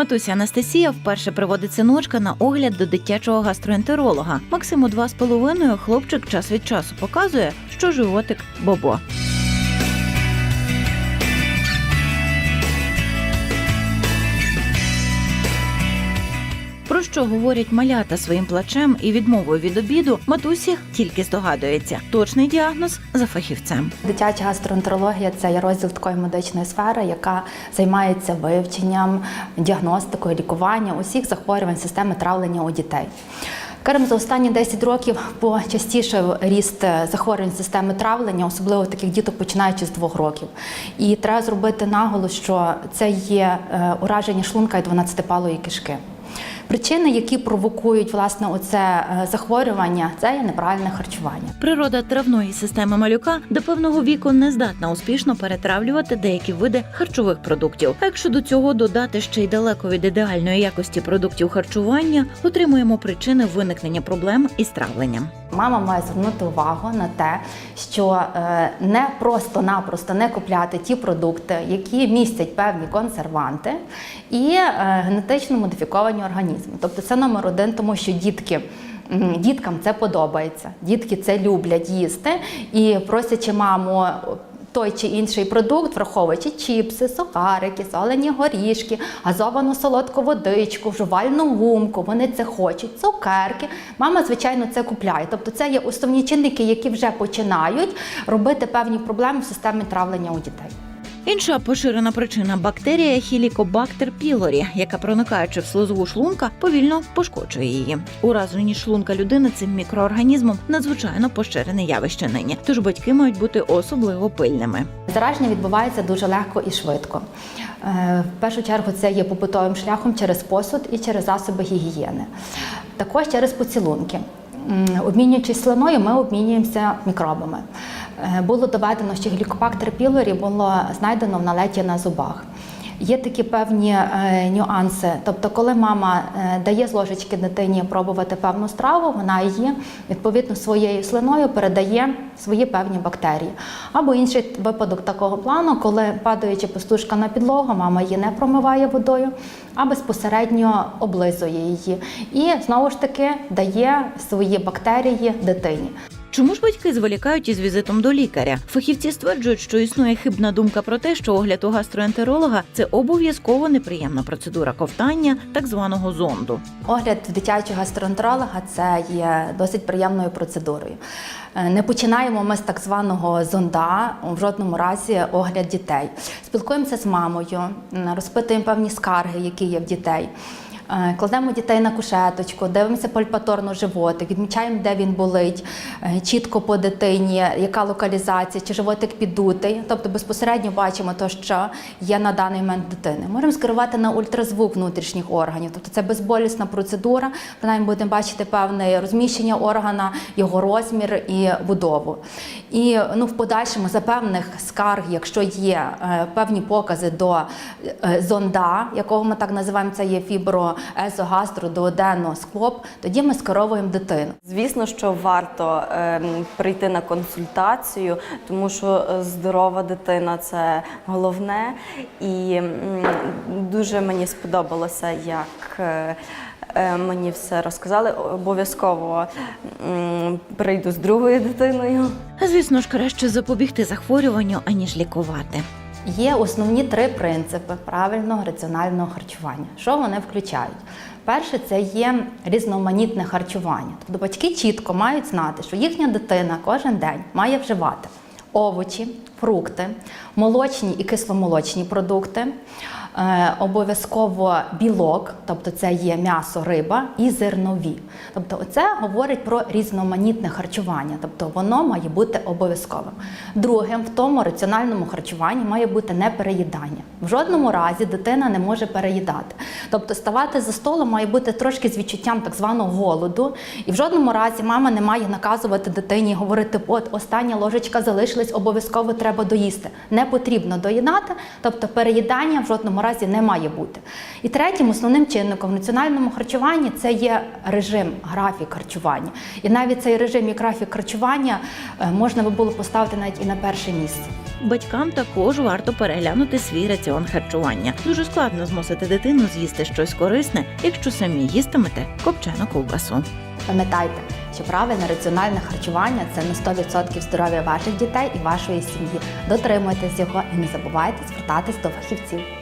Матуся Анастасія вперше приводить синочка на огляд до дитячого гастроентеролога. Максиму два з половиною хлопчик час від часу показує, що животик бобо. Що говорять малята своїм плачем і відмовою від обіду, матусі тільки здогадується. Точний діагноз за фахівцем. Дитяча гастроентерологія це є розділ такої медичної сфери, яка займається вивченням, діагностикою, лікуванням усіх захворювань системи травлення у дітей. Кажемо, за останні 10 років почастіше ріст захворювань системи травлення, особливо таких діток, починаючи з двох років. І треба зробити наголос, що це є е, ураження шлунка і 12-палої кишки. Причини, які провокують власне оце е, захворювання, це є неправильне харчування. Природа травної системи малюка до певного віку не здатна успішно перетравлювати деякі види харчових продуктів. А якщо до цього додати ще й далеко від ідеальної якості продуктів харчування, отримуємо причини виникнення проблем із травленням. Мама має звернути увагу на те, що е, не просто-напросто не купляти ті продукти, які містять певні консерванти і е, генетично модифіковані організми. Тобто це номер один, тому що дітки. Діткам це подобається, дітки це люблять їсти і просячи маму той чи інший продукт, враховуючи чіпси, сухарики, солені горішки, газовану солодку водичку, жувальну гумку, вони це хочуть, цукерки. Мама, звичайно, це купляє. Тобто це є основні чинники, які вже починають робити певні проблеми в системі травлення у дітей. Інша поширена причина бактерія Helicobacter pylori, яка проникаючи в слизову шлунка, повільно пошкоджує її. Ураження шлунка людини цим мікроорганізмом надзвичайно поширене явище нині. Тож батьки мають бути особливо пильними. Зараження відбувається дуже легко і швидко. Е, В першу чергу це є побутовим шляхом через посуд і через засоби гігієни. Також через поцілунки. Обмінюючись слиною, ми обмінюємося мікробами. Е, Було доведено, що глікобактер пілорі було знайдено в налеті на зубах. Є такі певні е, нюанси. Тобто, коли мама е, дає з ложечки дитині пробувати певну страву, вона її відповідно своєю слиною передає свої певні бактерії. Або інший випадок такого плану, коли падаючи пастушка на підлогу, мама її не промиває водою, а безпосередньо облизує її. І знову ж таки дає свої бактерії дитині. Чому ж батьки зволікають із візитом до лікаря? Фахівці стверджують, що існує хибна думка про те, що огляд у гастроентеролога це обов'язково неприємна процедура ковтання так званого зонду. Огляд дитячого гастроентеролога це є досить приємною процедурою. Е, Не починаємо ми з так званого зонда, в жодному разі огляд дітей. Спілкуємося з мамою, розпитуємо певні скарги, які є в дітей. Е, Кладемо дітей на кушеточку, дивимося пальпаторно животик, відмічаємо, де він болить, е, чітко по дитині, яка локалізація, чи животик піддутий. Тобто безпосередньо бачимо те, що є на даний момент дитини. Можемо скерувати на ультразвук внутрішніх органів, тобто це безболісна процедура. Принаймні будемо бачити певне розміщення органа, його розмір і будову. І ну, в подальшому за певних скарг, якщо є е, певні покази до зонда, якого ми так називаємо, це є фібро езогастро, дуоденно, склоп, тоді ми скеровуємо дитину. Звісно, що варто ем, прийти на консультацію, тому що е, здорова дитина це головне. І м, дуже мені сподобалося, як е, е, мені все розказали. Обов'язково м, прийду з другою дитиною. Звісно ж, краще запобігти захворюванню аніж лікувати. Є основні три принципи правильного раціонального харчування. Що вони включають? Перше, це є різноманітне харчування. Тобто батьки чітко мають знати, що їхня дитина кожен день має вживати овочі, фрукти, молочні і кисломолочні продукти, обов'язково білок, тобто це є м'ясо, риба і зернові. Тобто, це говорить про різноманітне харчування, тобто воно має бути обов'язковим. Другим в тому раціональному харчуванні має бути не переїдання. В жодному разі дитина не може переїдати. Тобто ставати за столом має бути трошки з відчуттям так званого голоду, і в жодному разі мама не має наказувати дитині, говорити, от остання ложечка залишилась, обов'язково треба доїсти. Не потрібно доїдати, тобто переїдання в жодному разі не має бути. І третім основним чинником в національному харчуванні це є режим, графік харчування. І навіть цей режим і графік харчування е, можна би було поставити навіть і на перше місце. батькам також варто переглянути свій раціон харчування. Дуже складно змусити дитину з'їсти щось корисне, якщо самі їстимете копчену ковбасу. Пам'ятайте, що правильне раціональне харчування це на 100% здоров'я ваших дітей і вашої сім'ї. Дотримуйтесь його і не забувайте звертатись до фахівців.